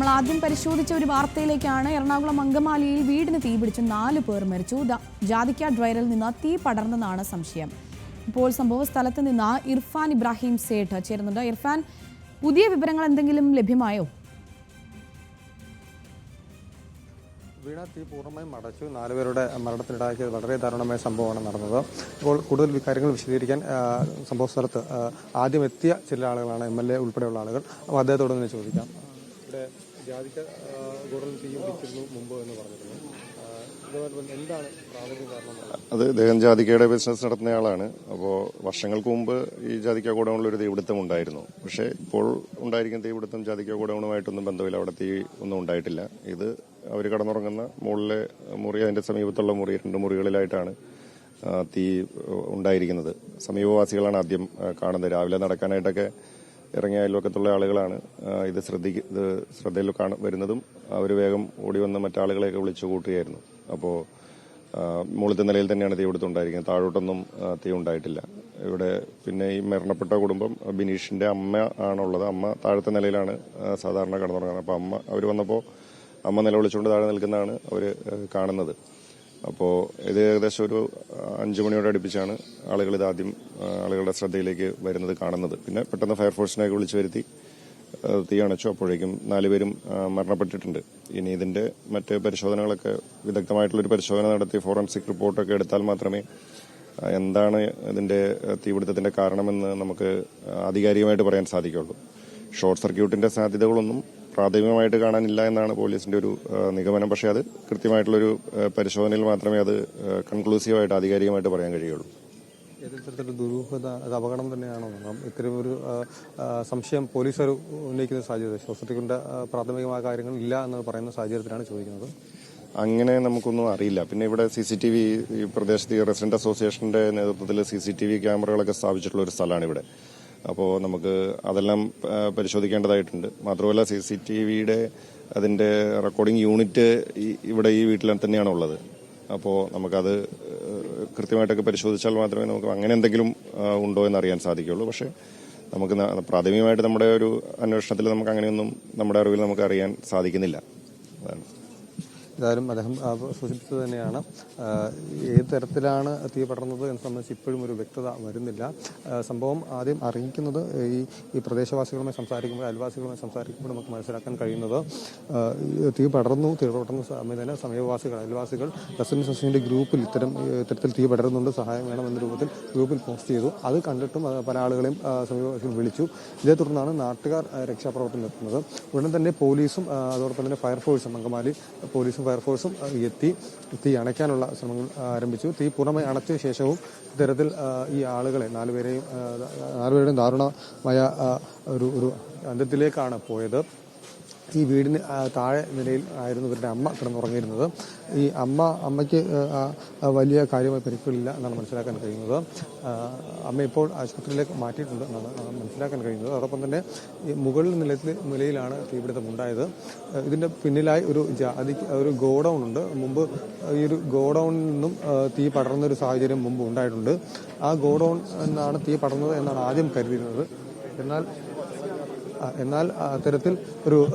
നമ്മൾ ആദ്യം പരിശോധിച്ച ഒരു വാർത്തയിലേക്കാണ് എറണാകുളം അങ്കമാലിയിൽ വീടിന് തീപിടിച്ച് നാല് പേർ മരിച്ചു. ജാതിക്ക ഡ്രൈവറിൽ നിന്ന് തീ പടർന്നെന്നാണ് സംശയം. ഇപ്പോൾ സംഭവ സ്ഥലത്ത് നിന്ന് ഇർഫാൻ ഇബ്രാഹിം സേഠ് ചേരുന്നുണ്ട്. ഇർഫാൻ പുതിയ വിവരങ്ങൾ എന്തെങ്കിലും ലഭ്യമായോ? വീണ തീ പൂർണമായും അടച്ചു നാലുപേരുടെ മരണത്തിനിടയാക്കിയ വളരെ ദാരുണമായ സംഭവമാണ് നടന്നത്. ഇപ്പോൾ കൂടുതൽ കാര്യങ്ങൾ വിശദീകരിക്കാൻ സംഭവ സ്ഥലത്ത് ആദ്യം എത്തിയ ചില ആളുകളാണ് എം എൽ എ ഉൾപ്പെടെയുള്ള ആളുകൾ. അപ്പോൾ അദ്ദേഹത്തോട് തന്നെ ചോദിക്കാം. ഇവിടെ ജാതിക്ക കൂടുതൽ തീ പിടിച്ചിരുന്നു മുമ്പ് എന്ന് പറഞ്ഞിരുന്നു. എന്താണ് അത് ഇദ്ദേഹം ജാതിക്കയുടെ ബിസിനസ് നടത്തുന്നയാളാണ്. അപ്പോൾ വർഷങ്ങൾക്ക് മുമ്പ് ഈ ജാതിക്ക ഗോഡൌണിൽ ഒരു തീപിടുത്തം ഉണ്ടായിരുന്നു. പക്ഷേ ഇപ്പോൾ ഉണ്ടായിരിക്കുന്ന തീപിടുത്തം ജാതിക്ക ഗോഡൌണുമായിട്ടൊന്നും ബന്ധമില്ല. അവിടെ തീ ഒന്നും ഉണ്ടായിട്ടില്ല. ഇത് അവർ കടന്നുറങ്ങുന്ന മുകളിലെ മുറി അതിന്റെ സമീപത്തുള്ള മുറി രണ്ട് മുറികളിലായിട്ടാണ് തീ ഉണ്ടായിരിക്കുന്നത്. സമീപവാസികളാണ് ആദ്യം കാണുന്നത്. രാവിലെ നടക്കാനായിട്ടൊക്കെ ഇറങ്ങിയ അയൽവക്കത്തുള്ള ആളുകളാണ് ഇത് ശ്രദ്ധിക്ക ഇത് ശ്രദ്ധയിൽ കാണ വരുന്നതും അവർ വേഗം ഓടി വന്ന മറ്റാളുകളെയൊക്കെ വിളിച്ചു കൂട്ടുകയായിരുന്നു. അപ്പോൾ മുകളിലത്തെ നിലയിൽ തന്നെയാണ് തീ കൊടുത്തുണ്ടായിരിക്കുന്നത് താഴോട്ടൊന്നും തീ ഉണ്ടായിട്ടില്ല. ഇവിടെ പിന്നെ ഈ മരണപ്പെട്ട കുടുംബം ബിനീഷിന്റെ അമ്മ ആണുള്ളത്. അമ്മ താഴത്തെ നിലയിലാണ് സാധാരണ സാധാരണ കടന്നുറങ്ങുന്നത്. അപ്പോൾ അമ്മ അവർ വന്നപ്പോൾ അമ്മ നിലവിളിച്ചുകൊണ്ട് താഴെ നിൽക്കുന്നതാണ് അവർ കാണുന്നത്. അപ്പോൾ ഇത് ഏകദേശം ഒരു അഞ്ചു മണിയോടെ അടുപ്പിച്ചാണ് ആളുകൾ ഇത് ആദ്യം ആളുകളുടെ ശ്രദ്ധയിലേക്ക് വരുന്നത് കാണുന്നത്. പിന്നെ പെട്ടെന്ന് ഫയർഫോഴ്സിനെയൊക്കെ വിളിച്ചു വരുത്തി തീ അണച്ചു. അപ്പോഴേക്കും നാലുപേരും മരണപ്പെട്ടിട്ടുണ്ട്. ഇനി ഇതിന്റെ മറ്റ് പരിശോധനകളൊക്കെ വിദഗ്ധമായിട്ടുള്ളൊരു പരിശോധന നടത്തി ഫോറൻസിക് റിപ്പോർട്ടൊക്കെ എടുത്താൽ മാത്രമേ എന്താണ് ഇതിന്റെ തീപിടുത്തത്തിന്റെ കാരണമെന്ന് നമുക്ക് ആധികാരികമായിട്ട് പറയാൻ സാധിക്കുള്ളൂ ഷോർട്ട് സർക്യൂട്ടിന്റെ സാധ്യതകളൊന്നും പ്രാഥമികമായിട്ട് കാണാനില്ല എന്നാണ് പോലീസിന്റെ ഒരു നിഗമനം. പക്ഷേ അത് കൃത്യമായിട്ടുള്ളൊരു പരിശോധനയിൽ മാത്രമേ അത് കൺക്ലൂസീവായിട്ട് ആധികാരികമായിട്ട് പറയാൻ കഴിയുള്ളൂ. ഏതൊരു തരത്തിലുള്ള ദുരൂഹത അത് അപകടം തന്നെയാണോ? കാരണം ഇത്തരം ഒരു സംശയം പോലീസ് ഒരു ഉന്നയിക്കുന്ന സാഹചര്യം. ശ്വാസത്തിന്റെ പ്രാഥമികമായ കാര്യങ്ങൾ ഇല്ല എന്ന് പറയുന്ന സാഹചര്യത്തിലാണ് ചോദിക്കുന്നത്. അങ്ങനെ നമുക്കൊന്നും അറിയില്ല. പിന്നെ ഇവിടെ സി സി ടി വി ഈ പ്രദേശത്ത് റെസിഡന്റ് അസോസിയേഷന്റെ നേതൃത്വത്തിൽ സി സി ടി വി ക്യാമറകളൊക്കെ സ്ഥാപിച്ചിട്ടുള്ള ഒരു സ്ഥലമാണ് ഇവിടെ. അപ്പോൾ നമുക്ക് അതെല്ലാം പരിശോധിക്കേണ്ടതായിട്ടുണ്ട്. മാത്രമല്ല സി സി ടി വിയുടെ അതിന്റെ റെക്കോർഡിംഗ് യൂണിറ്റ് ഇവിടെ ഈ വീട്ടിൽ തന്നെയാണ് ഉള്ളത് അപ്പോൾ നമുക്കത് കൃത്യമായിട്ടൊക്കെ പരിശോധിച്ചാൽ മാത്രമേ നമുക്ക് അങ്ങനെ എന്തെങ്കിലും ഉണ്ടോ എന്ന് അറിയാൻ സാധിക്കുകയുള്ളൂ. പക്ഷേ നമുക്ക് പ്രാഥമികമായിട്ട് നമ്മുടെ ഒരു അന്വേഷണത്തിൽ നമുക്ക് അങ്ങനെയൊന്നും നമ്മുടെ അറിവിൽ നമുക്ക് അറിയാൻ സാധിക്കുന്നില്ല. അതാണ്. ഏതായാലും അദ്ദേഹം സൂചിപ്പിച്ചത് തന്നെയാണ്. ഏത് തരത്തിലാണ് തീ പടർന്നത് എന്ന് സംബന്ധിച്ച് ഇപ്പോഴും ഒരു വ്യക്തത വരുന്നില്ല. സംഭവം ആദ്യം അറിയിക്കുന്നത് ഈ ഈ പ്രദേശവാസികളുമായി സംസാരിക്കുമ്പോൾ അയൽവാസികളുമായി സംസാരിക്കുമ്പോൾ നമുക്ക് മനസ്സിലാക്കാൻ കഴിയുന്നത് തീ പടർന്നു തീ പടർന്ന സമയത്ത് സമീപവാസികൾ അയൽവാസികൾ റെസിഡൻസ് അസോസിയേഷന്റെ ഗ്രൂപ്പിൽ ഇത്തരം ഇത്തരത്തിൽ തീ പടരുന്നുണ്ട് സഹായം വേണമെന്ന രൂപത്തിൽ ഗ്രൂപ്പിൽ പോസ്റ്റ് ചെയ്തു. അത് കണ്ടിട്ടും പല ആളുകളെയും സമീപവാസികൾ വിളിച്ചു. ഇതേ തുടർന്നാണ് നാട്ടുകാർ രക്ഷാപ്രവർത്തനം എത്തുന്നത് ഉടൻ തന്നെ പോലീസും അതോടൊപ്പം തന്നെ ഫയർഫോഴ്സും അങ്കമാലി പോലീസും ഫയർഫോഴ്സും എത്തി തീ അണയ്ക്കാനുള്ള ശ്രമങ്ങൾ ആരംഭിച്ചു. തീ പൂർണമായി അണച്ച ശേഷവും ഇത്തരത്തിൽ ഈ ആളുകളെ നാലുപേരെയും നാലുപേരുടെയും ദാരുണമായ ഒരു ഒരു അന്ത്യത്തിലേക്കാണ് പോയത്. ഈ വീടിന് താഴെ നിലയിൽ ആയിരുന്നു ഇവരുടെ അമ്മ കിടന്നുറങ്ങിയിരുന്നത്. ഈ അമ്മ അമ്മയ്ക്ക് വലിയ കാര്യമായി പരിക്കുകളില്ല എന്നാണ് മനസ്സിലാക്കാൻ കഴിയുന്നത്. അമ്മ ഇപ്പോൾ ആശുപത്രിയിലേക്ക് മാറ്റിയിട്ടുണ്ട് എന്നാണ് മനസ്സിലാക്കാൻ കഴിയുന്നത്. അതോടൊപ്പം തന്നെ ഈ മുകളിൽ നിലത്തിൽ നിലയിലാണ് തീപിടുത്തം ഉണ്ടായത്. ഇതിന്റെ പിന്നിലായി ഒരു ജാതി ഒരു ഗോഡൗൺ ഉണ്ട്. മുമ്പ് ഈ ഒരു ഗോഡൌണിൽ നിന്നും തീ പടർന്ന ഒരു സാഹചര്യം മുമ്പ് ഉണ്ടായിട്ടുണ്ട്. ആ ഗോഡൌൺ എന്നാണ് തീ പടർന്നത് എന്നാണ് ആദ്യം കരുതിയിരുന്നത്. എന്നാൽ എന്നാൽ അത്തരത്തിൽ ഒരു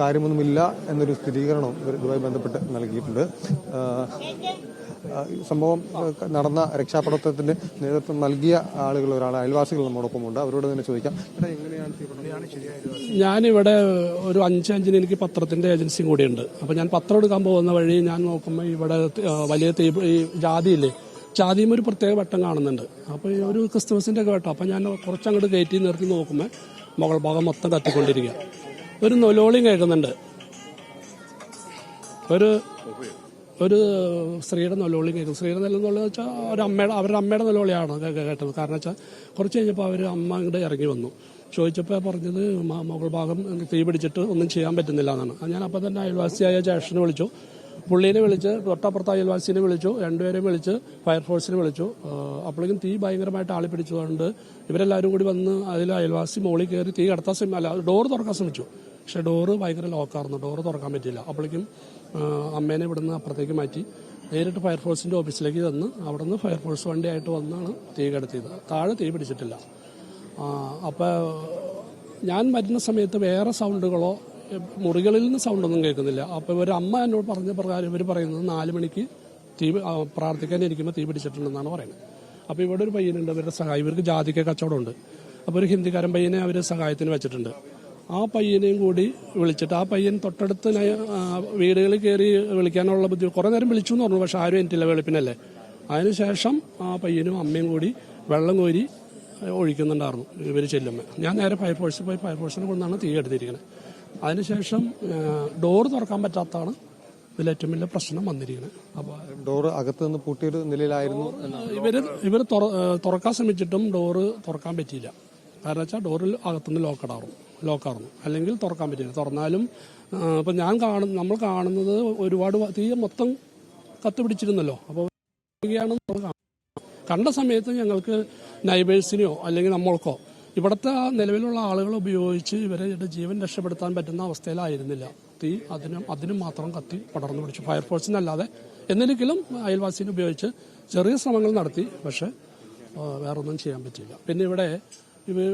കാര്യമൊന്നുമില്ല എന്നൊരു സ്ഥിരീകരണവും ഇവർ ഇതുമായി ബന്ധപ്പെട്ട് നൽകിയിട്ടുണ്ട്. സംഭവം നടന്ന രക്ഷാപ്രവർത്തനത്തിന് നേതൃത്വം നൽകിയ ആളുകൾ ഒരാൾ അയൽവാസികൾ നമ്മോടൊപ്പമുണ്ട്. അവരോട് തന്നെ ചോദിക്കാം. "എടാ, എങ്ങനെയാണ് തീപിടുത്തം ഞാനിവിടെ ഒരു അഞ്ച് അഞ്ചിന് എനിക്ക് പത്രത്തിന്റെ ഏജൻസിയും കൂടിയുണ്ട്. അപ്പൊ ഞാൻ പത്രം എടുക്കാൻ പോകുന്ന വഴി ഞാൻ നോക്കുമ്പോൾ ഇവിടെ വലിയ തീ ഈ ജാതിയില്ലേ ജാതിയും ഒരു പ്രത്യേക വട്ടം കാണുന്നുണ്ട്. അപ്പൊ ഒരു ക്രിസ്തുമസിന്റെ ഒക്കെ വട്ടം. അപ്പൊ ഞാൻ കുറച്ചങ്ങോട്ട് കയറ്റി നിർത്തി നോക്കുമ്പോൾ മുകൾ ഭാഗം മൊത്തം കത്തിക്കൊണ്ടിരിക്കുക. ഒരു നൊലോളിയും കേൾക്കുന്നുണ്ട്. ഒരു ഒരു സ്ത്രീയുടെ നൊലോളി കേൾക്കും സ്ത്രീയുടെ നിലനിലുള്ള വെച്ചാൽ ഒരു അമ്മയുടെ അവരുടെ അമ്മയുടെ നിലവിളിയാണ് കേ- കേട്ടത്. കാരണം വെച്ചാൽ കുറച്ച് കഴിഞ്ഞപ്പോൾ അവർ അമ്മ ഇങ്ങോട്ട് ഇറങ്ങി വന്നു. ചോദിച്ചപ്പോൾ പറഞ്ഞത് മകൾ ഭാഗം തീ പിടിച്ചിട്ട് ഒന്നും ചെയ്യാൻ പറ്റുന്നില്ല എന്നാണ്. ഞാൻ അപ്പോൾ തന്നെ അയൽവാസിയായ ജേഷനെ വിളിച്ചു. പുള്ളീനെ വിളിച്ച് തൊട്ടപ്പുറത്ത് അയൽവാസിനെ വിളിച്ചു രണ്ടുപേരെയും വിളിച്ച് ഫയർഫോഴ്സിനെ വിളിച്ചു. അപ്പോഴേക്കും തീ ഭയങ്കരമായിട്ട് ആളി പിടിച്ചതുകൊണ്ട് ഇവരെല്ലാവരും കൂടി വന്ന് അതിൽ അയൽവാസി മോളിൽ കയറി തീ കടത്താൻ ശ്രമിച്ചു അല്ല ഡോർ തുറക്കാൻ ശ്രമിച്ചു. പക്ഷെ ഡോറ് ഭയങ്കര ലോക്കായിരുന്നു ഡോറ് തുറക്കാൻ പറ്റിയില്ല. അപ്പോഴേക്കും അമ്മേനെ ഇവിടുന്ന് അപ്പുറത്തേക്ക് മാറ്റി നേരിട്ട് ഫയർഫോഴ്സിന്റെ ഓഫീസിലേക്ക് തന്ന് അവിടെ നിന്ന് ഫയർഫോഴ്സ് വണ്ടിയായിട്ട് വന്നാണ് തീ കടത്തിയത്. താഴെ തീ പിടിച്ചിട്ടില്ല. അപ്പോൾ ഞാൻ വരുന്ന സമയത്ത് വേറെ സൗണ്ടുകളോ മുറികളിൽ നിന്ന് സൗണ്ട് ഒന്നും കേൾക്കുന്നില്ല. അപ്പോൾ ഒരു അമ്മ എന്നോട് പറഞ്ഞ പ്രകാരം ഇവർ പറയുന്നത് നാല് മണിക്ക് തീ പ്രാർത്ഥിക്കാൻ ഇരിക്കുമ്പോൾ തീ പിടിച്ചിട്ടുണ്ടെന്നാണ് പറയുന്നത്. അപ്പോൾ ഇവിടെ ഒരു പയ്യനുണ്ട് ഇവരുടെ സഹായം ഇവർക്ക് ജാതിക്ക കച്ചവടമുണ്ട്. അപ്പോൾ ഒരു ഹിന്ദിക്കാരൻ പയ്യനെ അവർ സഹായത്തിന് വെച്ചിട്ടുണ്ട്. ആ പയ്യനെയും കൂടി വിളിച്ചിട്ട് ആ പയ്യൻ തൊട്ടടുത്ത് വീടുകളിൽ കയറി വിളിക്കാനുള്ള ബുദ്ധി കുറേ നേരം വിളിച്ചു എന്ന് പറഞ്ഞു പക്ഷെ ആരും എനിക്കില്ല വെളുപ്പിനല്ലേ. അതിനുശേഷം ആ പയ്യനും അമ്മയും കൂടി വെള്ളം കോരി ഒഴിക്കുന്നുണ്ടായിരുന്നു ഇവർ ചെല്ലുമ്പോൾ ഞാൻ നേരെ ഫയർഫോഴ്സിൽ പോയി ഫയർഫോഴ്സിനെ കൊണ്ടാണ് തീ എടുത്തിരിക്കുന്നത് അതിനുശേഷം ഡോർ തുറക്കാൻ പറ്റാത്തതാണ് ഇതിൽ ഏറ്റവും വലിയ പ്രശ്നം വന്നിരിക്കുന്നത്. അപ്പോൾ ഡോർ അകത്ത് നിന്ന് പൂട്ടിയൊരു നിലയിലായിരുന്നു ഇവർ ഇവർ തുറക്കാൻ ശ്രമിച്ചിട്ടും ഡോറ് തുറക്കാൻ പറ്റിയില്ല. കാരണം വെച്ചാൽ ഡോറിൽ അകത്തുനിന്ന് ലോക്കടാറും ലോക്കാറുന്നു. അല്ലെങ്കിൽ തുറക്കാൻ പറ്റില്ല തുറന്നാലും ഇപ്പൊ ഞാൻ കാണുന്ന നമ്മൾ കാണുന്നത് ഒരുപാട് തീയ തീ മൊത്തം കത്ത് പിടിച്ചിരുന്നല്ലോ. അപ്പോൾ കണ്ട സമയത്ത് ഞങ്ങൾക്ക് നൈബേഴ്സിനെയോ അല്ലെങ്കിൽ നമ്മൾക്കോ ഇവിടുത്തെ നിലവിലുള്ള ആളുകൾ ഉപയോഗിച്ച് ഇവരെ ജീവൻ രക്ഷപ്പെടുത്താൻ പറ്റുന്ന അവസ്ഥയിലായിരുന്നില്ല. തീ അതിനും അതിനും മാത്രം കത്തി പടർന്നു പിടിച്ചു. ഫയർഫോഴ്സിനല്ലാതെ എന്നിരിക്കലും അയൽവാസിനെ ഉപയോഗിച്ച് ചെറിയ ശ്രമങ്ങൾ നടത്തി. പക്ഷെ വേറൊന്നും ചെയ്യാൻ പറ്റില്ല പിന്നെ ഇവിടെ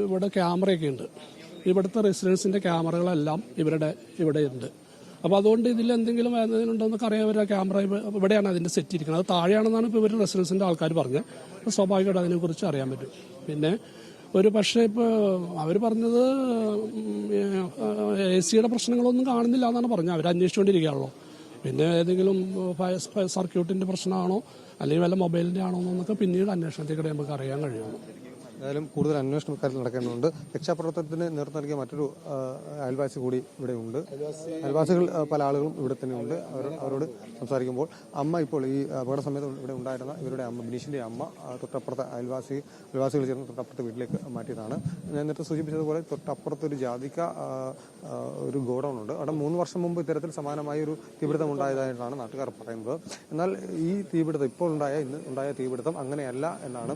ഇവിടെ ക്യാമറയൊക്കെ ഉണ്ട്. ഇവിടുത്തെ റെസിഡൻസിന്റെ ക്യാമറകളെല്ലാം ഇവരുടെ ഇവിടെ ഉണ്ട്. അപ്പോൾ അതുകൊണ്ട് ഇതിൽ എന്തെങ്കിലും ഉണ്ടോന്നൊക്കെ അറിയാൻ ഒരു ക്യാമറ ഇവിടെയാണ് അതിന്റെ സെറ്റ് ഇരിക്കുന്നത്. അത് താഴെയാണെന്നാണ് ഇപ്പോൾ ഇവർ റെസിഡൻസിന്റെ ആൾക്കാർ പറഞ്ഞത്. സ്വാഭാവികമായിട്ട് അതിനെക്കുറിച്ച് അറിയാൻ പറ്റും. പിന്നെ ഒരു പക്ഷേ ഇപ്പോൾ അവർ പറഞ്ഞത് എ സിയുടെ പ്രശ്നങ്ങളൊന്നും കാണുന്നില്ല എന്നാണ് പറഞ്ഞത്. അവർ അന്വേഷിച്ചുകൊണ്ടിരിക്കുകയാണല്ലോ പിന്നെ ഏതെങ്കിലും സർക്യൂട്ടിന്റെ പ്രശ്നമാണോ അല്ലെങ്കിൽ വല്ല മൊബൈലിന്റെ ആണോ എന്നൊക്കെ പിന്നീട് അന്വേഷണത്തിൽ കൂടെ നമുക്ക് അറിയാൻ കഴിയുള്ളൂ. ഏതായാലും കൂടുതൽ അന്വേഷണം കാര്യം നടക്കേണ്ടതുണ്ട്. രക്ഷാപ്രവർത്തനത്തിന് നേതൃത്വം നൽകിയ മറ്റൊരു അയൽവാസി കൂടി ഇവിടെ ഉണ്ട് അയൽവാസികൾ പല ആളുകളും ഇവിടെ തന്നെ ഉണ്ട് അവരോട് സംസാരിക്കുമ്പോൾ അമ്മ ഇപ്പോൾ ഈ അപകട സമയത്ത് ഇവിടെ ഉണ്ടായിരുന്ന ഇവരുടെ അമ്മ ബിനീഷിന്റെ അമ്മ തൊട്ടപ്പുറത്തെ അയൽവാസി അയൽവാസികൾ ചേർന്ന് തൊട്ടപ്പുറത്തെ വീട്ടിലേക്ക് മാറ്റിയതാണ്. ഞാൻ നേരത്തെ സൂചിപ്പിച്ചതുപോലെ തൊട്ടപ്പുറത്ത് ഒരു ജാതിക്ക ഒരു ഗോഡൗൺ ഉണ്ട്. അവിടെ മൂന്ന് വർഷം മുമ്പ് ഇത്തരത്തിൽ സമാനമായ ഒരു തീപിടുത്തം ഉണ്ടായതായിട്ടാണ് നാട്ടുകാർ പറയുന്നത്. എന്നാൽ ഈ തീപിടുത്തം ഇപ്പോൾ ഉണ്ടായ ഇന്ന് ഉണ്ടായ തീപിടുത്തം അങ്ങനെയല്ല എന്നാണ്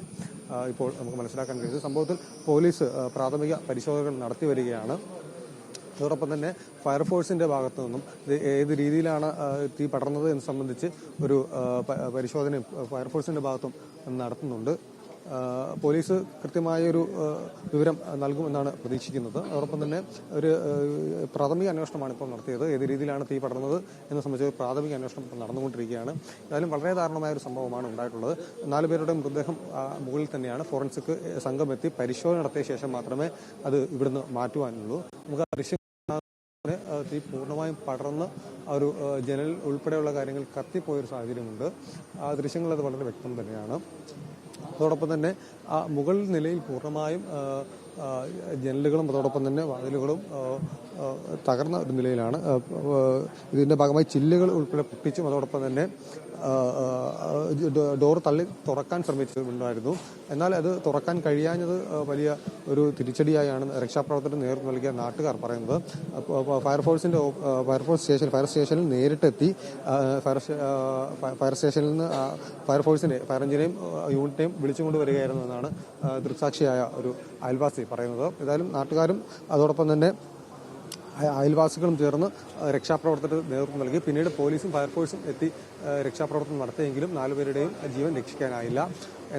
ഇപ്പോൾ നമുക്ക് മനസ്സിലാക്കാൻ കഴിയുന്നത് സംഭവത്തിൽ പോലീസ് പ്രാഥമിക പരിശോധനകൾ നടത്തി വരികയാണ്. അതോടൊപ്പം തന്നെ ഫയർഫോഴ്സിന്റെ ഭാഗത്തു നിന്നും ഏത് രീതിയിലാണ് തീ പടർന്നത് എന്ന് സംബന്ധിച്ച് ഒരു പരിശോധനയും ഫയർഫോഴ്സിന്റെ ഭാഗത്തും നടത്തുന്നുണ്ട്. പോലീസ് കൃത്യമായൊരു വിവരം നൽകുമെന്നാണ് പ്രതീക്ഷിക്കുന്നത്. അതോടൊപ്പം തന്നെ ഒരു പ്രാഥമിക അന്വേഷണമാണ് ഇപ്പോൾ നടത്തിയത്. ഏത് രീതിയിലാണ് തീ പടർന്നത് എന്ന് സംബന്ധിച്ച് പ്രാഥമിക അന്വേഷണം നടന്നുകൊണ്ടിരിക്കുകയാണ്. ഏതായാലും വളരെ ദാരുണമായ ഒരു സംഭവമാണ് ഉണ്ടായിട്ടുള്ളത്. നാല് പേരുടെ മൃതദേഹം മുകളിൽ തന്നെയാണ്. ഫോറൻസിക് സംഘം എത്തി പരിശോധന നടത്തിയ ശേഷം മാത്രമേ അത് ഇവിടുന്ന് മാറ്റുവാനുള്ളൂ. നമുക്ക് തീ പൂർണമായും പടർന്ന് ഒരു ജനൽ ഉൾപ്പെടെയുള്ള കാര്യങ്ങൾ കത്തിപ്പോയൊരു സാഹചര്യമുണ്ട്. ആ ദൃശ്യങ്ങൾ അത് വളരെ വ്യക്തം തന്നെയാണ്. അതോടൊപ്പം തന്നെ ആ മുകൾ നിലയിൽ പൂർണമായും ജനലുകളും അതോടൊപ്പം തന്നെ വാതിലുകളും തകർന്ന ഒരു നിലയിലാണ്. ഇതിന്റെ ഭാഗമായി ചില്ലുകൾ ഉൾപ്പെടെ പൊട്ടിച്ചും അതോടൊപ്പം തന്നെ ഡോർ തള്ളി തുറക്കാൻ ശ്രമിച്ചിട്ടുണ്ടായിരുന്നു. എന്നാൽ അത് തുറക്കാൻ കഴിയാഞ്ഞത് വലിയ ഒരു തിരിച്ചടിയായാണ് രക്ഷാപ്രവർത്തനം നേതൃത്വം നൽകിയ നാട്ടുകാർ പറയുന്നത്. ഫയർഫോഴ്സിന്റെ ഫയർഫോഴ്സ് സ്റ്റേഷൻ ഫയർ സ്റ്റേഷനിൽ നേരിട്ടെത്തി ഫയർ ഫയർ സ്റ്റേഷനിൽ നിന്ന് ഫയർഫോഴ്സിന്റെ ഫയർ എഞ്ചിനെയും യൂണിറ്റിനെയും വിളിച്ചുകൊണ്ട് വരികയായിരുന്നു എന്നാണ് ദൃക്സാക്ഷിയായ ഒരു അയൽവാസി പറയുന്നത്. ഏതായാലും നാട്ടുകാരും അതോടൊപ്പം തന്നെ അയൽവാസികളും ചേർന്ന് രക്ഷാപ്രവർത്തനത്തിന് നേതൃത്വം നൽകി. പിന്നീട് പോലീസും ഫയർഫോഴ്സും എത്തി രക്ഷാപ്രവർത്തനം നടത്തിയെങ്കിലും നാലുപേരുടെയും ജീവൻ രക്ഷിക്കാനായില്ല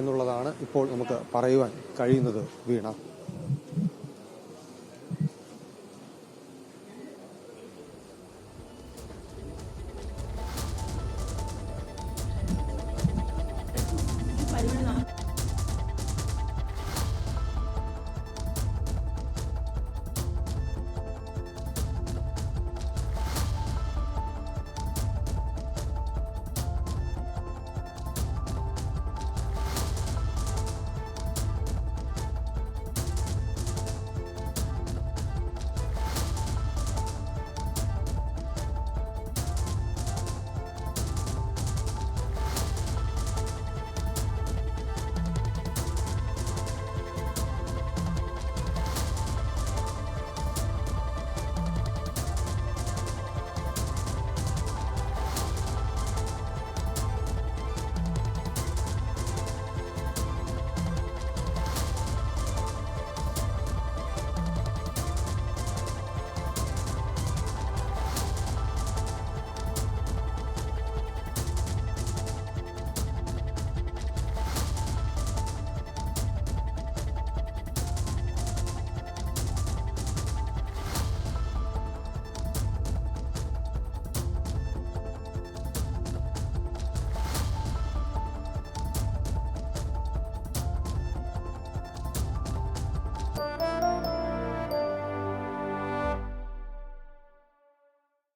എന്നുള്ളതാണ് ഇപ്പോൾ നമുക്ക് പറയുവാൻ കഴിയുന്നത് വീണ.